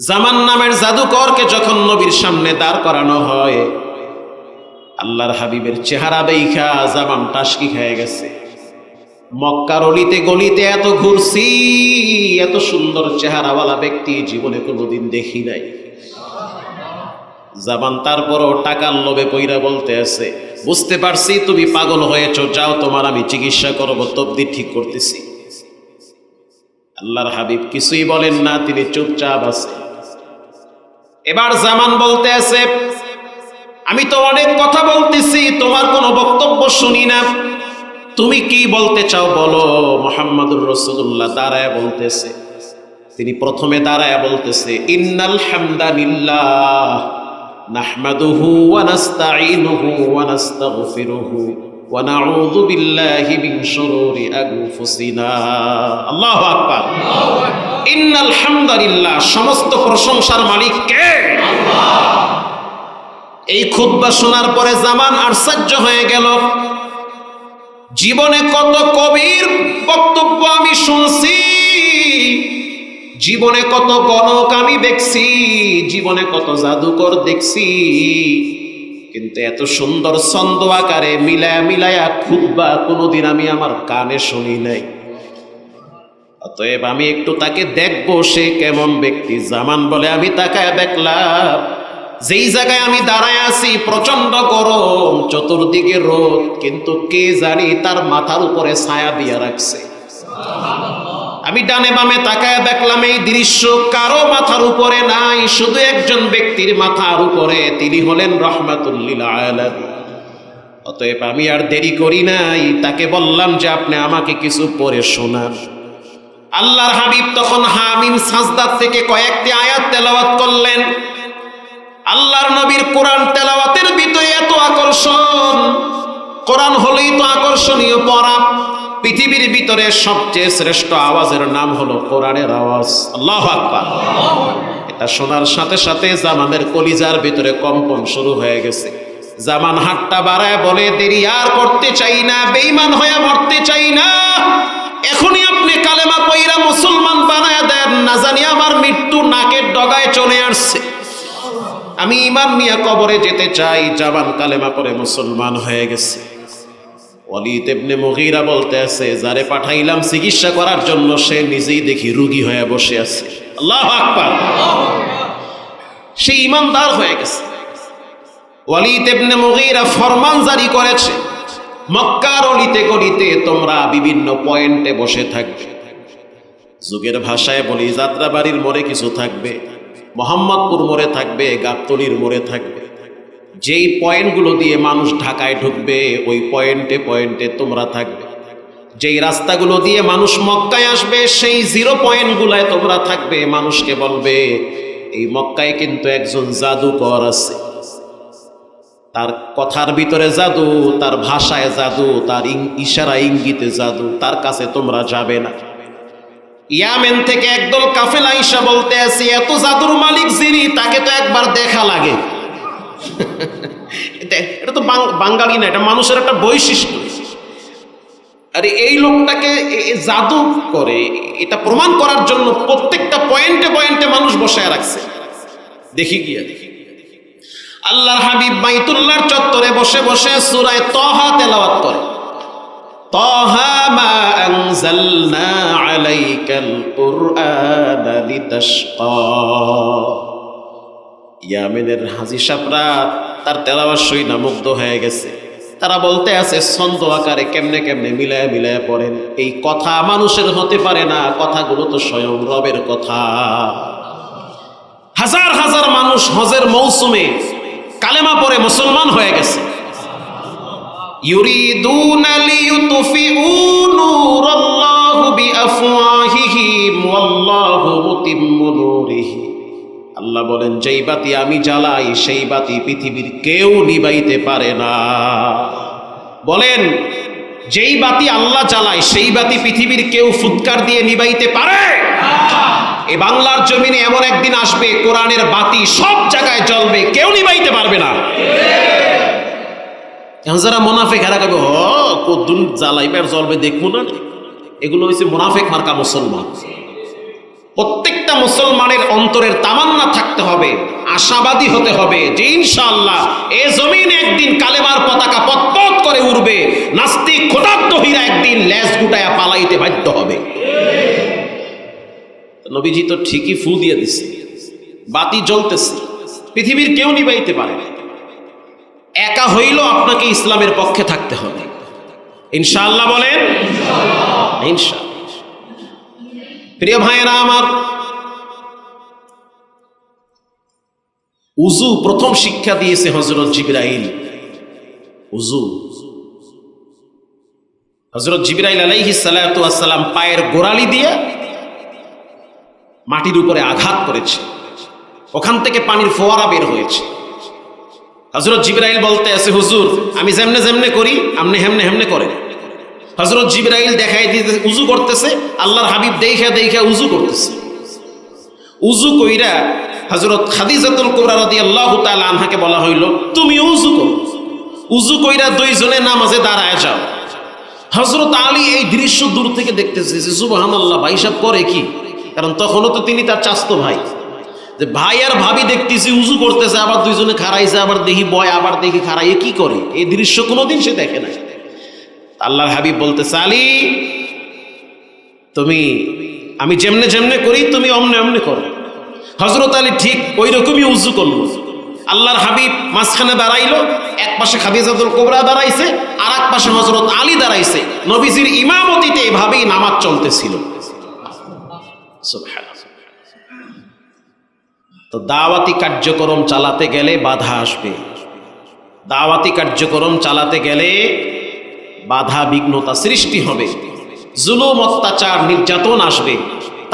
জামান নামের জাদুকরকে যখন নবীর সামনে দাঁড় করানো হয়, আল্লাহর হাবিবের চেহারা দেখা জামান টাসকি খেয়ে গেছে। মক্কার অলিতে গলিতে এত ঘুরছি, এত সুন্দর চেহারাওয়ালা ব্যক্তি জীবনে কোনোদিন দেখি নাই। জামান তারপরও টাকার লোভে পইরা বলতে আছে, বুঝতে পারছি তুমি পাগল হয়েছ, যাও তোমার আমি চিকিৎসা করব তবদি ঠিক করতেছি। আল্লাহর হাবিব কিছুই বলেন না, তিনি চুপচাপ আছে। এবার জামান বলতে আছে আমি তো অনেক কথা বলতেছি, তোমার কোনো বক্তব্য শুনি না। তুমি কি বলতে চাও বলো? মোহাম্মদুর রসুল্লাহ দাঁড়ায় বলতেছে। তিনি প্রথমে দাঁড়ায় বলতেছে, ইন্নাল হামদালিল্লাহ নাহমাদুহু ওয়া নাস্তাঈনুহু ওয়া নাস্তাগফিরুহু। ওয়া নাউযু বিল্লাহি মিন শুরুরি আনফুসিনা আল্লাহু আকবার ইন্নাল হামদালিল্লাহ সমস্ত প্রশংসার মালিক কে? এই খুতবা শোনার পরে জামান আশ্চর্য হয়ে গেল। জীবনে কত কবির বক্তব্য আমি শুনছি। জীবনে কত গণক আমি দেখছি। জীবনে কত জাদুকর দেখছি। কিন্তু এত সুন্দর ছন্দ আকারে মিলায়া মিলায়া খুতবা কোনোদিন আমি আমার কানে শুনি নাই। অতএব আমি একটু তাকে দেখব সে কেমন ব্যক্তি। জামান বলে, আমি তাকায় দেখলাম, যেই জায়গায় আমি দাঁড়ায় আছি প্রচণ্ড গরম, চতুর্দিকে রোদ, কিন্তু কে জানি তার মাথার উপরে ছায়া দিয়ে রাখছে। আমি ডানে বামে তাকায় দেখলাম এই দৃশ্য কারও মাথার উপরে নাই, শুধু একজন ব্যক্তির মাথার উপরে। তিনি হলেন রহমাতুল্লিল অতএব আমি আর দেরি করি নাই, তাকে বললাম যে আপনি আমাকে কিছু পড়ে শোনান। আল্লাহর হাবিব তখন হামিম সাজদার থেকে কয়েকটি আয়াত তেলাওয়াত করলেন। আল্লাহর নবীর কোরআন তেলাওয়াতের ভিতরে এত আকর্ষণ, কোরআন হলেই তো আকর্ষণীয় পড়া। পৃথিবীর ভিতরে সবচেয়ে শ্রেষ্ঠ আওয়াজের নাম হলো কোরআনের আওয়াজ। আল্লাহ আকবার। এটা শোনার সাথে সাথে জামানের কলিজার ভিতরে কম্পন শুরু হয়ে গেছে। জামান হাতটা বাড়ায় বলে, দেরি আর করতে চাই না বেইমান হয়ে মরতে চাই না। এখনই আপনি কালেমা পইরা মুসলমান বানায় দেন, না জানি আমার মৃত্যু নাকের ডগায় চলে আসছে। আমি ইমান নিয়ে কবরে যেতে চাই, জামান কালেমা করে মুসলমান হয়ে গেছে। অলিত এমনি মহিরা বলতে আছে, যারে পাঠাইলাম চিকিৎসা করার জন্য, সে নিজেই দেখি রুগী হয়ে বসে আছে। আল্লাহ আকবার। সে ইমানদার হয়ে গেছে। ওয়ালিদ ইবনে মুগীরা ফরমান জারি করেছে, মক্কার অলিতে গলিতে তোমরা বিভিন্ন পয়েন্টে বসে থাকবে। যুগের ভাষায় বলি, যাত্রাবাড়ির মোড়ে কিছু থাকবে, মোহাম্মদপুর মোড়ে থাকবে, গাবতলির মোড়ে থাকবে। যেই পয়েন্টগুলো দিয়ে মানুষ ঢাকায় ঢুকবে, ওই পয়েন্টে পয়েন্টে তোমরা থাকবে। যেই রাস্তাগুলো দিয়ে মানুষ মক্কায় আসবে, সেই জিরো পয়েন্টগুলায় তোমরা থাকবে। মানুষকে বলবে, এই মক্কায় কিন্তু একজন জাদুকর আছে। তার কথার ভিতরে জাদু, তার ভাষায় জাদু, তার ইশারা ইঙ্গিতে জাদু, তার কাছে তোমরা যাবে না। ইয়ামেন থেকে একদল কাফেলা ইসা বলতে আসি এত জাদুর মালিক যিনি, তাকে তো একবার দেখা লাগে। এটা তো বাঙালি না, এটা মানুষের একটা বৈশিষ্ট্য। আরে এই লোকটাকে জাদু করে, এটা প্রমাণ করার জন্য প্রত্যেকটা পয়েন্টে পয়েন্টে মানুষ বসায় রাখছে। দেখি গিয়া। দেখি আল্লাহর হাবিব বাইতুল্লাহর চত্বরে বসে বসে সূরায়ে তহা তেলাওয়াত করে। তহা মা আনজালনা আলাইকাল কুরআনা লিতাশকা। ইয়ামেনের হাজি সাপরা তার তেলাওয়াত শুইনা মুগ্ধ হয়ে গেছে তারা বলতে আছে ছন্দ আকারে কেমনে কেমনে মিলায় মিলায় পড়েন এই কথা মানুষের হতে পারে না কথাগুলো তো স্বয়ং রবের কথা হাজার হাজার মানুষ হজের মৌসুমে কালেমা পরে মুসলমান হয়ে গেছে يريدون ليطفئوا نور الله بأفواههم والله متم نوره আল্লাহ বলেন, যেই বাতি আমি জ্বালাই, সেই বাতি পৃথিবীর কেউ নিবাইতে পারে না। বলেন, যেই বাতি আল্লাহ জ্বালায়, সেই বাতি পৃথিবীর কেউ ফুৎকার দিয়ে নিবাইতে পারে? এ বাংলার জমিনে এমন একদিন আসবে, কোরআনের বাতি সব জায়গায় জ্বলবে, কেউ নিবাইতে পারবে না। যারা মোনাফেক হারা কবে হ কদ্দুন জ্বালাইবে আর জ্বলবে, দেখব না? এগুলো হচ্ছে মোনাফেক মার্কা মুসলমান। প্রত্যেকটা মুসলমানের অন্তরের তামান্না থাকতে হবে, আশাবাদী হতে হবে যে ইনশাআল্লাহ এ জমিন একদিন কালেমার পতাকা পতপত করে উঠবে নাস্তিক খোদাদ্দহীরা একদিন ল্যাস গুটায়া পালাইতে বাধ্য হবে। নবীজি তো ঠিকই ফু দিয়ে দিছে, বাতি জ্বলতেছে, পৃথিবীর কেউ নিবাইতে পারে একা হইল আপনাকে ইসলামের পক্ষে থাকতে হবে। ইনশাআল্লাহ বলেন, ইনশাআল্লাহ। প্রিয় ভাইয়েরা আমার, উজু প্রথম শিক্ষা দিয়েছে হজরত জিবরাইল। উজু। হজরত জিবরাইল আলাইহি সালাম পায়ের গোড়ালি দিয়ে মাটির উপরে আঘাত করেছে। ওখান থেকে পানির ফোয়ারা বের হয়েছে। হজরত জিবরাইল বলতে আছে, হুজুর, আমি যেমনে যেমনে করি আপনি হেমনে হেমনে করেন হজরত জিবরাইল দেখাই দিতে উজু করতেছে, আল্লাহর হাবিব দেখা দেখা উজু করতেছে। উজু কইরা হজরত খাদিজাতুল কোবরা রাদি আল্লাহ আনহাকে বলা হইল, তুমি উজু করো। উজু কইরা দুইজনে নামাজে দাঁড়ায় যাও। হজরত আলী এই দৃশ্য দূর থেকে দেখতেছে যে সুবাহান আল্লাহ ভাই সাহেব করে কি? কারণ তখনও তো তিনি তার চাস্তো ভাই। যে ভাই আর ভাবি দেখতেছি উজু করতেছে, আবার দুইজনে খারাইছে আবার দেখি বয়, আবার দেখি খারাইয়ে কি করে? এই দৃশ্য কোনোদিন সে দেখে না আল্লাহর হাবিব বলতেছে আলী তুমি, আমি যেমনে যেমনে করি, তুমি অমনে অমনে করো। হজরত আলী ঠিক ওই রকমই উজু করল। আল্লাহর হাবিব মাঝখানে দাঁড়াইলো, এক পাশে খাদিজাতুল কোবরা দাঁড়াইছে আর এক পাশে হজরত আলী দাঁড়াইছে। নবীজির ইমামতিতে এভাবেই নামাজ চলতেছিল। তো দাওয়াতি কার্যক্রম চালাতে গেলে বাধা আসবে। দাওয়াতি কার্যক্রম চালাতে গেলে বাধা বিঘ্নতা সৃষ্টি হবে। জুলুম, অত্যাচার, নির্যাতন আসবে।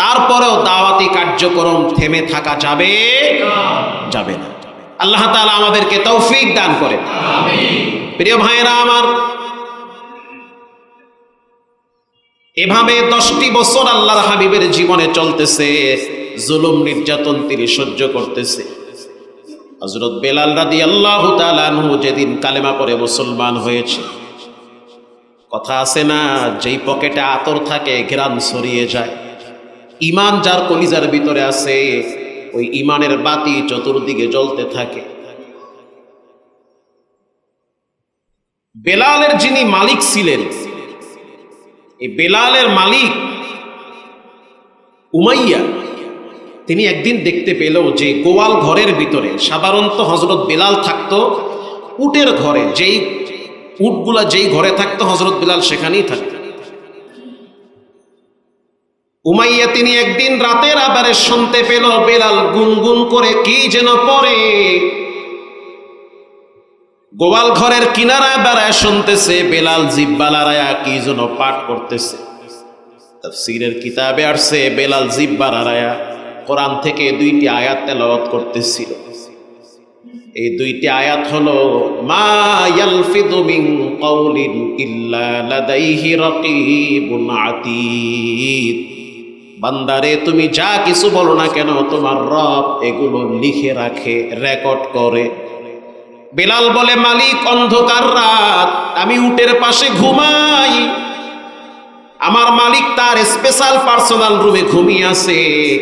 তারপরেও দাওয়াতি কার্যক্রম থেমে থাকা যাবে যাবে না। আল্লাহ তাআলা আমাদেরকে তৌফিক দান করে প্রিয় ভাইয়েরা আমার, এভাবে দশটি বছর আল্লাহর হাবিবের জীবনে চলতেছে, জুলুম, নির্যাতন তিনি সহ্য করতেছে। হজরত বেলাল রাদি আল্লাহ তালানহু যেদিন কালেমা পরে মুসলমান হয়েছে। কথা আছে না, যেই পকেটে আতর থাকে, ঘেরান সরিয়ে যায়। ইমান যার কলিজার ভিতরে আছে, ওই ইমানের বাতি চতুর্দিকে জ্বলতে থাকে। বেলালের যিনি মালিক ছিলেন, এই বেলালের মালিক উমাইয়া, তিনি একদিন দেখতে পেল যে গোয়াল ঘরের ভিতরে সাধারণত হজরত বেলাল থাকতো, উটের ঘরে, যেই উটগুলা যেই ঘরে থাকতো হজরত বিলাল সেখানেই থাকতো। উমাইয়া তিনি একদিন রাতের আবারে শুনতে পেল বেলাল গুনগুন করে, কি যেন পড়ে? গোয়াল ঘরের কিনারায় বেড়ায় শুনতেছে, বেলাল জিব্বালারায়া কি যেন পাঠ করতেছে? তাফসীরের কিতাবে আসছে, বেলাল জিব্বালারায়া কোরআন থেকে দুইটি আয়াত তেলাওয়াত করতেছিল। এই দুইটি আয়াত হলো, মা বান্দারে, তুমি যা কিছু বলো না কেন, তোমার রব এগুলো লিখে রাখে, রেকর্ড করে। বেলাল বলে, মালিক, অন্ধকার রাত, আমি উটের পাশে ঘুমাই। আমার মালিক তার স্পেশাল পার্সোনাল রুমে ঘুমিয়ে আছে,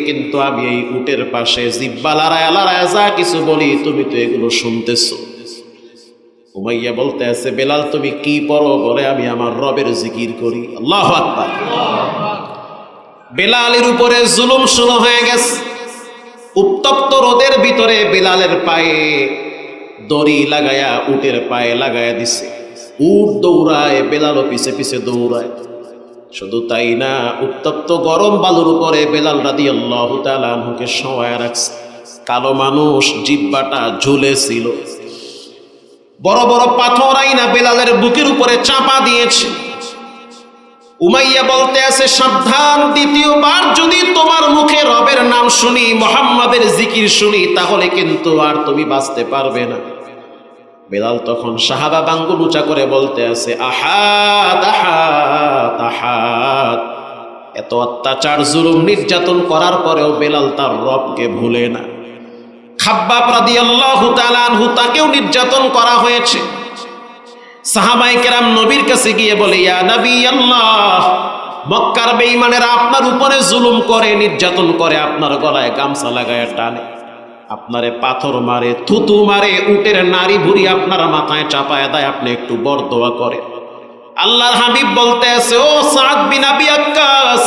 কিন্তু আমি এই উটের পাশে জিব্বা লড়ায় লড়ায় যা কিছু বলি, তুমি তো এগুলো শুনতেছো। উমাইয়া বলতে আছে, বেলাল, তুমি কি পড়ো বলে আমি আমার রবের জিকির করি। আল্লাহ আকবার। বেলালের উপরে জুলুম শুরু হয়ে গেছে। উত্তপ্ত রোদের ভিতরে বেলালের পায়ে দড়ি লাগায়া উটের পায়ে লাগায়া দিছে। উট দৌড়ায়, বেলালও পিছে পিছে দৌড়ায়। শুধু তাই না, উত্তপ্ত গরম বালুর উপরে বেলাল রাদি আল্লাহ তালুকে সময় রাখছে। কালো মানুষ জিব্বাটা ঝুলেছিল বড় বড় পাথর আইনা বেলালের বুকের উপরে চাপা দিয়েছে। উমাইয়া বলতে আছে, সাবধান, দ্বিতীয়বার যদি তোমার মুখে রবের নাম শুনি, মোহাম্মদের জিকির শুনি, তাহলে কিন্তু আর তুমি বাঁচতে পারবে না। বেলাল তখন সাহাবা বাঙ্গুল উঁচা করে বলতে আছে, আহাত আহাত আহাত। এত অত্যাচার, জুলুম, নির্যাতন করার পরেও বেলাল তার রবকে ভুলে না। খাব্বাব রাদিয়াল্লাহু তাআলা আনহু তাকেও নির্যাতন করা হয়েছে। সাহাবাই কেরাম নবীর কাছে গিয়ে বলে, ইয়া নবী আল্লাহ মক্কার বেঈমানেরা আপনার উপরে জুলুম করে, নির্যাতন করে, আপনার গলায় গামছা লাগায় টানে। আপনারে পাথর মারে, থুতু মারে, উটের নারী ভুরি আপনার মাথায় চাপায় দেয়, আপনি একটু বরদোয়া করেন। আল্লাহর হাবিব বলতে আছে ও সাদ বিন আবি আক্কাস,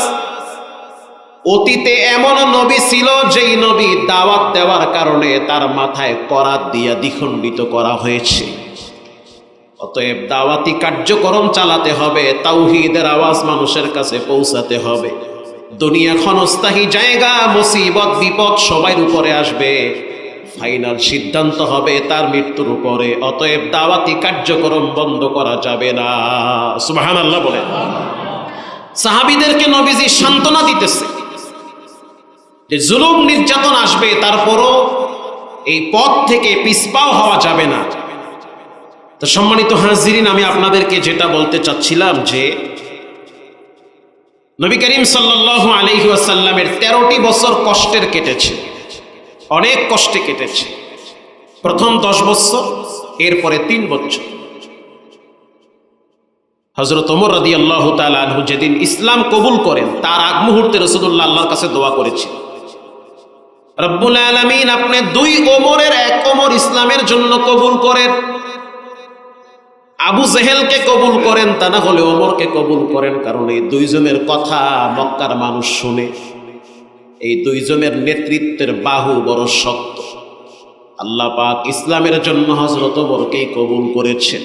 অতীতে এমন নবী ছিল যেই নবী দাওয়াত দেওয়ার কারণে তার মাথায় করাত দিয়া দ্বিখণ্ডিত করা হয়েছে। অতএব দাওয়াতি কার্যক্রম চালাতে হবে, তাওহীদের আওয়াজ মানুষের কাছে পৌঁছাতে হবে। দুনিয়া ক্ষণস্থায়ী জায়গা, মুসিবত, বিপদ সবার উপরে আসবে। ফাইনাল সিদ্ধান্ত হবে তার মৃত্যুর উপরে। অতএব দাওয়াতি কার্যক্রম বন্ধ করা যাবে না। সুবহানাল্লাহ বলে। সাহাবিদেরকে নবীজি সান্ত্বনা দিতেছে যে জুলুম নির্যাতন আসবে, তারপরও এই পথ থেকে পিসপাও হওয়া যাবে না। তো সম্মানিত হাজিরিন, আমি আপনাদেরকে যেটা বলতে চাচ্ছিলাম যে নবী করিম সাল্লাহ আলহি আসাল্লামের তেরোটি বছর কষ্টের কেটেছে। অনেক কষ্টে কেটেছে। প্রথম দশ বছর, এরপরে তিন বছর। হজরত ওমর রাদি আল্লাহ আনহু যেদিন ইসলাম কবুল করেন, তার আগ মুহূর্তে রসুল্লাহ আল্লাহর কাছে দোয়া করেছে। রব্বুল আলমিন আপনি দুই ওমরের এক ওমর ইসলামের জন্য কবুল করেন। আবু জেহেলকে কবুল করেন, তা না হলে ওমরকে কবুল করেন, কারণ এই দুইজনের কথা মক্কার মানুষ শুনে। এই দুইজনের নেতৃত্বের বাহু বড় শক্ত। আল্লাহ পাক ইসলামের জন্য হজরত ওমরকেই কবুল করেছেন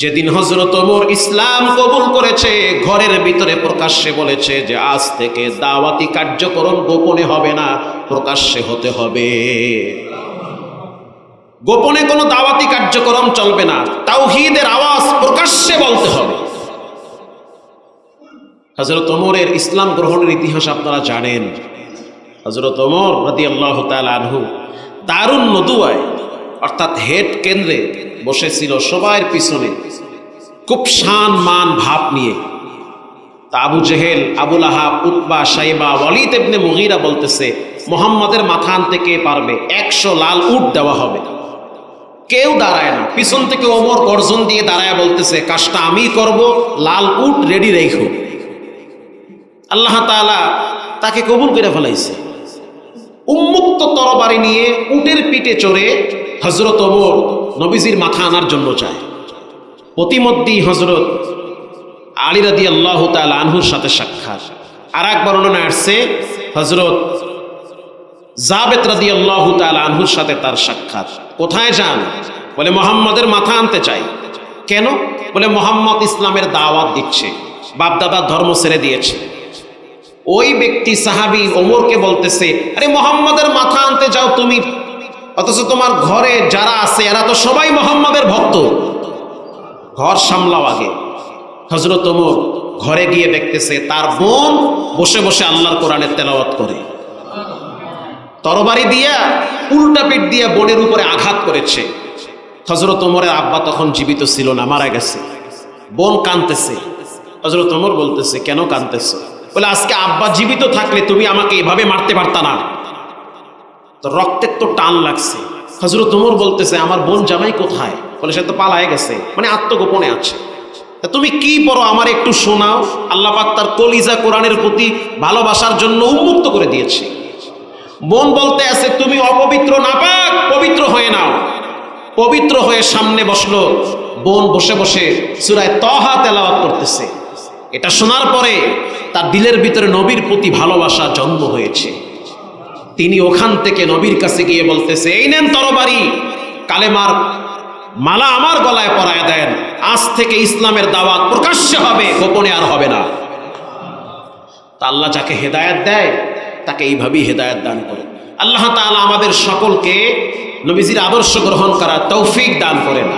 যেদিন হজরত ওমর ইসলাম কবুল করেছে, ঘরের ভিতরে প্রকাশ্যে বলেছে যে, আজ থেকে দাওয়াতি কার্যক্রম গোপনে হবে না, প্রকাশ্যে হতে হবে। গোপনে কোনো দাওয়াতি কার্যক্রম চলবে না। তাওহীদের আওয়াজ প্রকাশ্যে বলতে হবে। হজরত ওমরের ইসলাম গ্রহণের ইতিহাস আপনারা জানেন। হজরত ওমর রাদি আল্লাহ আনহু দারুণ নদুয়ায়, অর্থাৎ হেড কেন্দ্রে বসেছিল সবার পিছনে খুব শান মান ভাব নিয়ে। তা আবু জেহেল আবুল আহাব উতবা সাইবা ওয়ালিদ মুগিরা বলতেছে, মোহাম্মদের মাথান থেকে পারবে একশো লাল উট দেওয়া হবে। কেউ দাঁড়ায় না। পিছন থেকে ওমর গর্জন দিয়ে দাঁড়ায় বলতেছে, কাজটা আমি করব, লাল উট রেডি রেখো। আল্লাহ তাআলা তাকে কবুল করে ফেলাইছে। উন্মুক্ত তরবারি নিয়ে উটের পিঠে চড়ে হজরত ওমর নবীজির মাথা আনার জন্য চায় প্রতিমধ্যেই হজরত আলী রাদি আল্লাহ তাল আনহুর সাথে সাক্ষাৎ। আর এক বর্ণনা আসছে হজরত জাবেদ রাদি আল্লাহ আনহুর সাথে তার সাক্ষাৎ। কোথায় যান? বলে, মোহাম্মদের মাথা আনতে চাই। কেন? বলে, মোহাম্মদ ইসলামের দাওয়াত দিচ্ছে বাপদাদার ধর্ম ছেড়ে দিয়েছে। ওই ব্যক্তি সাহাবি ওমরকে বলতেছে, আরে, মোহাম্মদের মাথা আনতে যাও তুমি। অথচ তোমার ঘরে যারা আছে, এরা তো সবাই মোহাম্মদের ভক্ত। ঘর সামলাও আগে। হজরত ওমর ঘরে গিয়ে দেখতেছে, তার বোন বসে বসে আল্লাহর কোরআনের তেলাওয়াত করে। তরবারি দিয়া, উল্টা পিঠ দিয়া বোনের উপরে আঘাত করেছে। হজরত ওমরের আব্বা তখন জীবিত ছিল না, মারা গেছে। বোন কানতেছে হজরত ওমর বলতেছে, কেন কানতেছে বলে, আজকে আব্বা জীবিত থাকলে তুমি আমাকে এভাবে মারতে পারতা না। তো রক্তের তো টান লাগছে। হজরত ওমর বলতেছে, আমার বোন জামাই কোথায়? বলে, সে তো পালায় গেছে মানে আত্মগোপনে আছে। তুমি কি পড়ো আমার একটু শোনাও? আল্লাহ পাক তার কলিজা কোরআনের প্রতি ভালোবাসার জন্য উন্মুক্ত করে দিয়েছে। বোন বলতে আছে, তুমি অপবিত্র না পাক পবিত্র হয়ে নাও। পবিত্র হয়ে সামনে বসল, বোন বসে বসে সুরায় তহা তেলাওয়াত করতেছে। এটা শোনার পরে তার দিলের ভিতরে নবীর প্রতি ভালোবাসা জন্ম হয়েছে। তিনি ওখান থেকে নবীর কাছে গিয়ে বলতেছে, এই নেন তরবারি, কালেমার মালা আমার গলায় পরায় দেন। আজ থেকে ইসলামের দাওয়াত প্রকাশ্যে হবে, গোপনে আর হবে না। তা আল্লাহ যাকে হেদায়েত দেয় তাকে এইভাবেই হেদায়ত দান করেন। আল্লাহ তালা আমাদের সকলকে নবীজির আদর্শ গ্রহণ করা তৌফিক দান করেন।